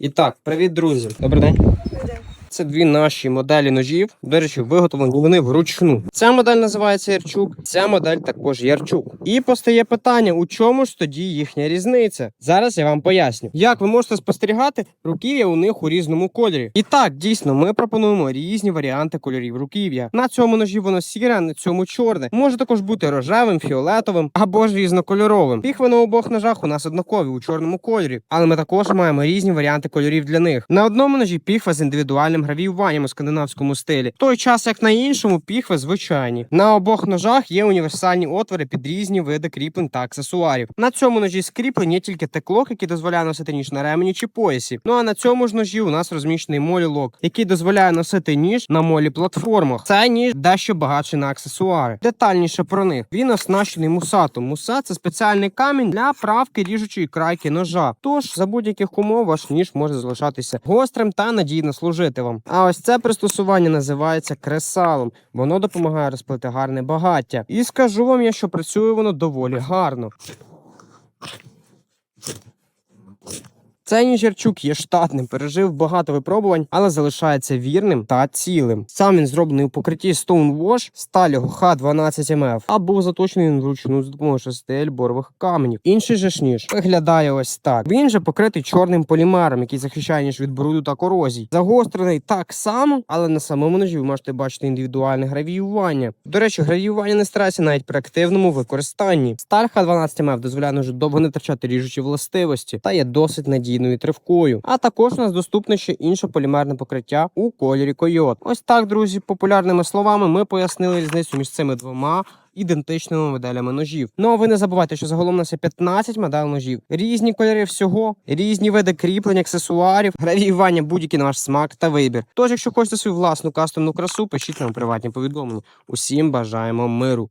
І так, привіт, друзі. Добрий день. Це дві наші моделі ножів. До речі, виготовлені вони вручну. Ця модель називається Ярчук, ця модель також Ярчук. І постає питання: у чому ж тоді їхня різниця? Зараз я вам поясню. Як ви можете спостерігати, руків'я у них у різному кольорі. І так, дійсно, ми пропонуємо різні варіанти кольорів руків'я. На цьому ножі воно сіре, на цьому чорне. Може також бути рожевим, фіолетовим або ж різнокольоровим. Піхви на обох ножах у нас однакові у чорному кольорі, але ми також маємо різні варіанти кольорів для них. На одному ножі піхва з індивідуальним гравіюванням у скандинавському стилі, в той час як на іншому піхви звичайні. На обох ножах є універсальні отвори під різні види кріплень та аксесуарів. На цьому ножі скріплень є тільки теклок, який дозволяє носити ніж на ремені чи поясі. Ну а на цьому ж ножі у нас розміщений молі-лок, який дозволяє носити ніж на молі платформах. Цей ніж дещо багатший на аксесуари. Детальніше про них. Він оснащений мусатом. Муса це спеціальний камінь для правки ріжучої крайки ножа. Тож за будь-яких умов ваш ніж може залишатися гострим та надійно служити вам. А ось це пристосування називається кресалом. Воно допомагає розплити гарне багаття. І скажу вам я, що працює воно доволі гарно. Цей ніжерчук є штатним, пережив багато випробувань, але залишається вірним та цілим. Сам він зроблений у покритті Stonewash сталього Х12МФ, а був заточений вручну за допомогою шести ельборових каменів. Інший же ж ніж виглядає ось так. Він же покритий чорним полімером, який захищає ніж від бруду та корозій. Загострений так само, але на самому ножі ви можете бачити індивідуальне гравіювання. До речі, гравіювання не старається навіть при активному використанні. Сталь Х12МФ дозволяє ножу довго не втрачати ріжучі властивості та є досить надійною тривкою. А також у нас доступне ще інше полімерне покриття у кольорі койот. Ось так, друзі, популярними словами ми пояснили різницю між цими двома. Ідентичними моделями ножів. Ну а ви не забувайте, що загалом у нас є 15 модель ножів, різні кольори всього, різні види кріплень, аксесуарів, гравіювання, будь-який на ваш смак та вибір. Тож, якщо хочете свою власну кастомну красу, пишіть нам приватні повідомлення. Усім бажаємо миру.